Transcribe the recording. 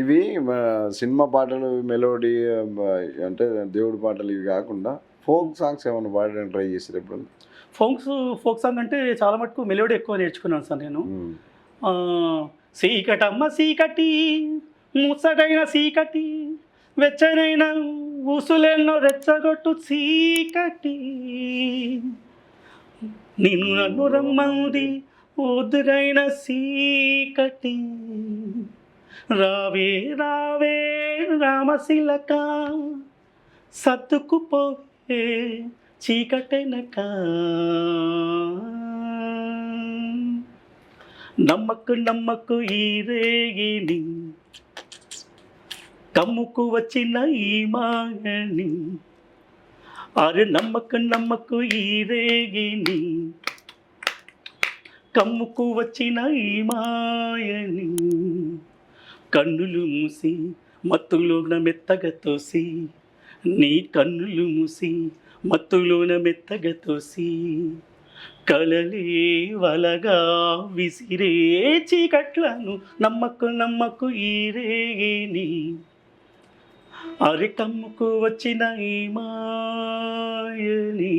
ఇవి సినిమా పాటలు మెలోడీ అంటే దేవుడి పాటలు ఇవి కాకుండా ఫోక్ సాంగ్స్ ఏమైనా పాడడానికి ట్రై చేసారు ఎప్పుడు ఫోక్స్ ఫోక్ సాంగ్ అంటే చాలా మటుకు మెలోడీ ఎక్కువ నేర్చుకున్నాను సార్ నేను. సీకటమ్మ సీకటి ముసగైన సీకటి వెచ్చనైన ఊసులెన్నో రెచ్చగొట్టు సీకటి. నిన్ను నన్ను రమ్మంది ఉదురైన సీకటి. రావే రావే రామశిలక. సత్తుకుపోవే చీకటెనక. నమ్మకు నమ్మకు ఈ రేగిని. కమ్ముకు వచ్చిన ఈ మాగని అరే నమ్మకు నమ్మకు ఈ రేగిని. కమ్ముకు వచ్చిన ఈ మాయని. కన్నులు మూసి మత్తులోన మెత్తగా తోసి నీ కన్నులు మూసి మత్తులోన మెత్తగా తోసి కలలే వలగా విసిరే చీకట్లను నమ్మకు నమ్మకు ఈరేని అరికమ్ముకు వచ్చిన ఈ మాయని.